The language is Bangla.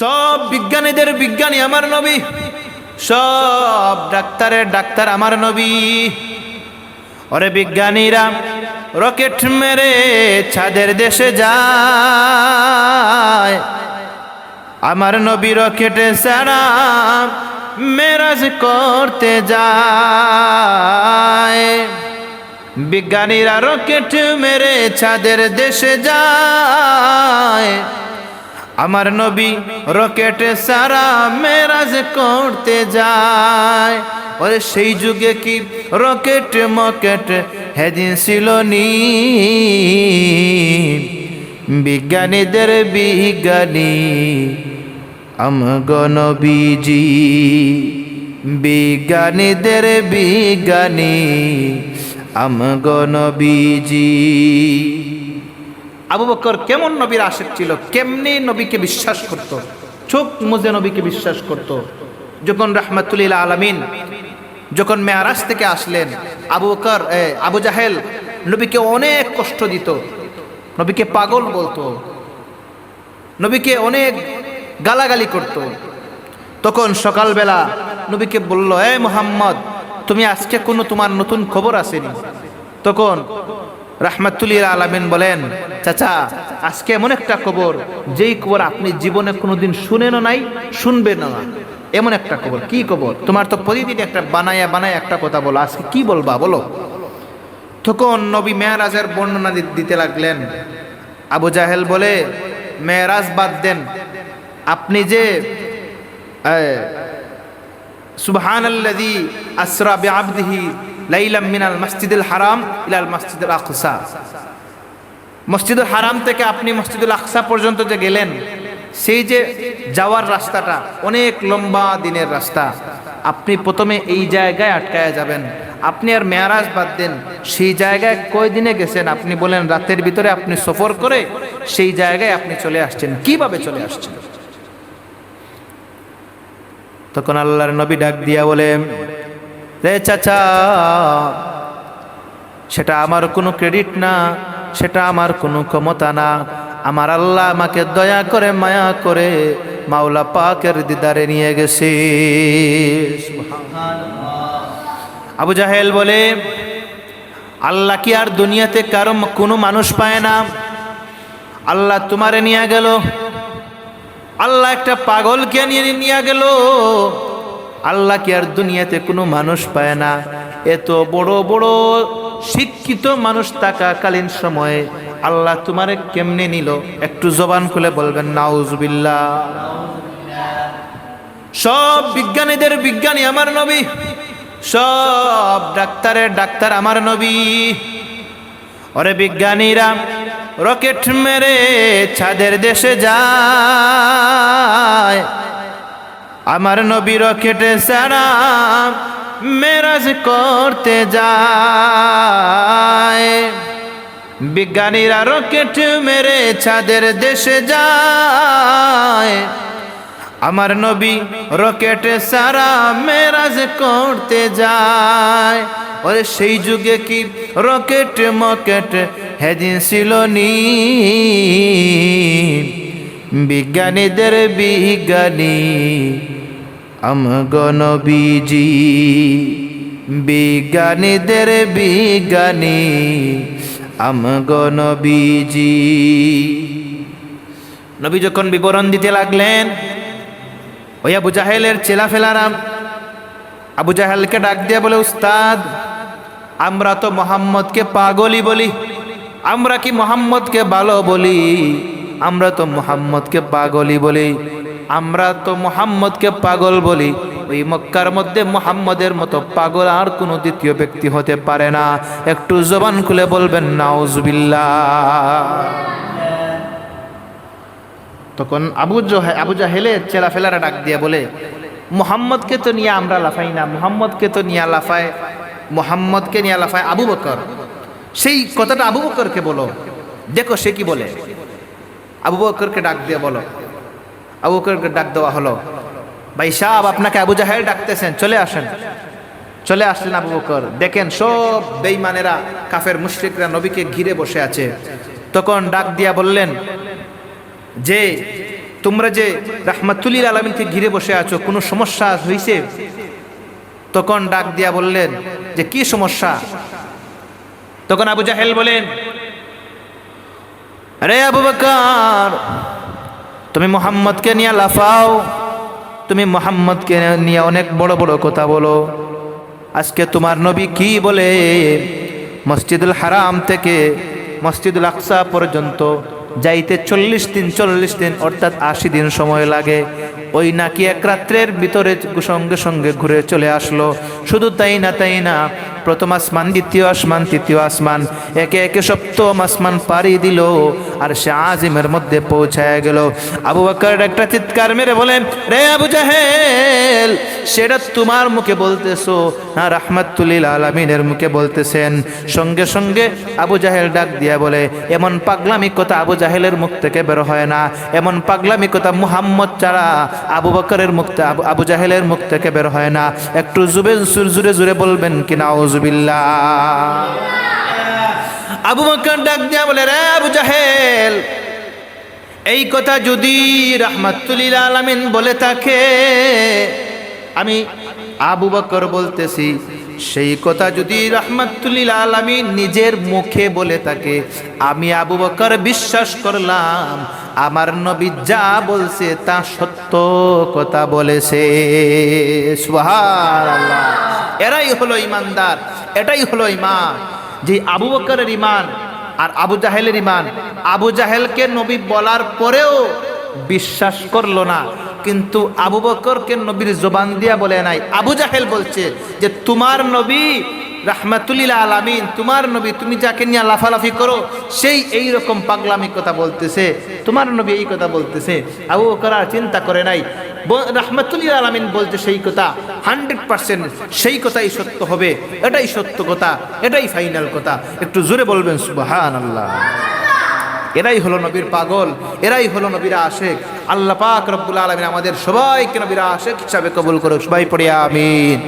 সব বিজ্ঞানীদের বিজ্ঞানী আমার নবী, সব ডাক্তারের ডাক্তার আমার নবী। ওরে বিজ্ঞানীরা, রকেট মেরে ছাদের দেশে যায়। আমার নবী রকেটে সারা মেরাজ করতে যায়। বিজ্ঞানীরা রকেট মেরে ছাদের দেশে যায়। আমার নবী রকেটে সারা মেরাজ করতে যায়। ওরে সেই যুগে কি রকেট মকেট হেদিন ছিল নি বিজ্ঞানীদের বিজ্ঞানী আমগনবীজি বিজ্ঞানীদের বিজ্ঞানী আমগনবীজি আবু বকর কেমন নবীর আশেক ছিল? কেমনি নবীকে বিশ্বাস করত? চোখ মুজে নবীকে বিশ্বাস করত। যখন রাহমাতুল্লিল আলামিন যখন মেয়ারাজ থেকে আসলেন, আবু বকর আবু জাহেল নবীকে অনেক কষ্ট দিত। নবীকে পাগল বলতো। নবীকে অনেক গালাগালি করত। তখন সকালবেলা নবীকে বলল, এ মোহাম্মদ, তুমি আজকে কোনো তোমার নতুন খবর আসেনি? তখন রাহমাতুল্লিল আলামিন বলেন, চাচা, আজকে এমন একটা খবর, যেই খবর আপনি জীবনে কোনোদিন শুনেনও নাই শুনবেন না। এমন একটা খবর, কি খবর? তোমার তো প্রতিদিন একটা বানায়া বানায় একটা কথা বলো, আজকে কি বলবা বলো? তখন নবী মেয়ারাজের বর্ণনা দিতে লাগলেন। আবু জাহেল বলে, মেয়ারাজ বাদ দেন। আপনি যে সুবহান আসরা বিআবদিহি লাইলাম মিনাল মসজিদুল হারাম ইলাল মসজিদুল আকসা। মসজিদুল হারাম থেকে আপনি মসজিদুল আকসা পর্যন্ত যে গেলেন, সেই যে যাওয়ার রাস্তাটা অনেক লম্বা দিনের রাস্তা। আপনি প্রথমে এই জায়গায় আটকায়া যাবেন। আপনি আর মেয়ারাজ বাদ দেন। সেই জায়গায় কয়দিনে গেছেন? আপনি বলেন রাতের ভিতরে আপনি সফর করে সেই জায়গায় আপনি চলে আসছেন। কীভাবে চলে আসছেন? তখন আল্লাহর নবী ডাক দিয়া বলে রে চাচা, সেটা আমার কোনো ক্রেডিট না, সেটা আমার কোনো ক্ষমতা না। আমার আল্লাহ আমাকে দয়া করে, মায়া করে মাওলা পাকের দিদারে নিয়ে গেছে। আবু জাহেল বলে, আল্লাহ কি আর দুনিয়াতে কারও কোনো মানুষ পায় না? আল্লাহ তোমারে নিয়ে গেল। আল্লাহ একটা পাগলকে নিয়ে নিয়ে গেল। আল্লাহ কি আর দুনিয়াতে কোনো মানুষ পায় না? এত বড় বড় শিক্ষিত মানুষ থাকাকালীন সময়ে আল্লাহ তোমারে কেমনে নিল? একটু জবান খুলে বলবেন নাউজবিল্লা সব বিজ্ঞানীদের বিজ্ঞানী আমার নবী, সব ডাক্তারের ডাক্তার আমার নবী। ওরে বিজ্ঞানীরা, রকেট মেরে ছাদের দেশে যায়। আমার নবী রকেটে সারা মেরাজ করতে যায়। বিজ্ঞানীরা রকেট মেরে ছাদের দেশে যায়। আমার নবী রকেটে সারা মেরাজ করতে যায়। ওরে সেই যুগে কি রকেট মকেট হেদিন ছিল নি? বিজ্ঞানীদের বিজ্ঞানী আমগনবীজি বিজ্ঞানীদের বিজ্ঞানী আমগনবীজি নবী যখন বিবরণ দিতে লাগলেন, ওই আবু জাহেলের চেলা ফেলারাম আবু জাহেলকে ডাক দিয়ে বলে, উস্তাদ, আমরা তো মোহাম্মদকে পাগলি বলি, আমরা কি মোহাম্মদকে ভালো বলি? আমরা তো মোহাম্মদকে পাগলই বলি। আমরা তো মোহাম্মদকে পাগল বলি। ওই মক্কার মধ্যে মোহাম্মদের মতো পাগল আর কোনো দ্বিতীয় ব্যক্তি হতে পারে না। একটু জবান খুলে বলবেন নাউজবিল্লা তখন আবু আবু জাহেলে চেলা ফেলারা ডাক দিয়ে বলে, মোহাম্মদকে তো নিয়ে আমরা লাফাই না। মোহাম্মদকে তো নিয়ে লাফায়, মোহাম্মদকে নিয়ে লাফায় আবু বকর। সেই কথাটা আবু বকরকে বলো। দেখো সে কি বলে। আবু বকরকে ডাক দিয়ে বলো। আবু বকরকে ডাক দেওয়া হলো। ভাই সাহেব, আপনাকে আবু জাহেল ডাকতেছেন, চলে আসেন। চলে আসলেন আবু বকর। দেখেন সব বেইমানেরা কাফের মুশরিকরা নবীকে ঘিরে বসে আছে। তখন ডাক দিয়া বললেন, যে, তোমরা যে রাহমাতুলিল আলমিনকে ঘিরে বসে আছো, কোনো সমস্যা হয়েছে তখন ডাক দিয়া বললেন, যে, কি সমস্যা? তখন আবু জাহেল বলেন আরে আবু বকর, তুমি মোহাম্মদকে নিয়ে লাফাও। তুমি মোহাম্মদকে নিয়ে অনেক বড় বড় কথা বলো। আজকে তোমার নবী কি বলে? মসজিদুল হারাম থেকে মসজিদুল আকসা পর্যন্ত যাইতে চল্লিশ দিন চল্লিশ দিন, অর্থাৎ আশি দিন সময় লাগে। ওই নাকি এক রাত্রের ভিতরে সঙ্গে সঙ্গে ঘুরে চলে আসলো। শুধু তাই না তাই না প্রথম আসমান, দ্বিতীয় আসমান, তৃতীয় আসমান। একে একে সপ্তম আসমান পাড়ি দিল আর সে আজিমের মধ্যে পৌঁছায় গেল। আবু বাক্কার একটা চিৎকার মেরে বলেন রে আবু জাহেল, সেটা তোমার মুখে বলতেছো না রাহমাতুলিল আলমিনের মুখে বলতেছেন? সঙ্গে সঙ্গে আবু জাহেল ডাক দিয়া বলে, এমন পাগলামি কথা আবু জাহেলের মুখ থেকে বের হয় না। এমন পাগলামি কথা মুহাম্মদ ছাড়া আবু বকরের মুখ আবু- জাহেলের মুখ থেকে বের হয় না। একটু জুবে জুরে জুরে বলবেন কি আবু বকর ডাক দিয়া বলে, রে আবু জাহেল, এই কথা যদি রাহমাতুলিল আলামিন বলে থাকে, আমি আবু বকর বলতেছি, সেই কথা যদি রাহমাতুলিল আলামিন নিজের মুখে বলে থাকে, আমি আবু বকর বিশ্বাস করলাম, আমার নবী যা বলছে তা সত্য কথা বলেছে। সুবহানাল্লাহ। এরাই হলো ইমানদার, এটাই হলো ইমান যে আবু বকরের ইমান আর আবু জাহেলের ইমান আবু জাহেলকে নবী বলার পরেও বিশ্বাস করল না। কিন্তু আবু বকরকে নবীর জবান দিয়া বলে নাই। আবু জাহেল বলছে যে, তোমার নবী রাহমাতুলিল আলামিন, তোমার নবী তুমি যাকে নিয়ে লাফালাফি করো, সেই এই রকম পাগলামি কথা বলতেছে। তোমার নবী এই কথা বলতেছে। আবু বকর আর চিন্তা করে নাই। আলমিন আলামিন বলছে সেই কথা, হান্ড্রেড পার্সেন্ট সেই কথাই সত্য হবে, এটাই সত্য কথা, এটাই ফাইনাল কথা। একটু জোরে বলবেন সুবাহান আল্লাহ এরাই হলো নবীর পাগল, এরাই হলো নবীরা আশেক। আল্লাহ পাক রব্বুল আলমিন আমাদের সবাইকে নবীরা আশেক হিসাবে কবুল করুক, সবাই পড়ে আমিন।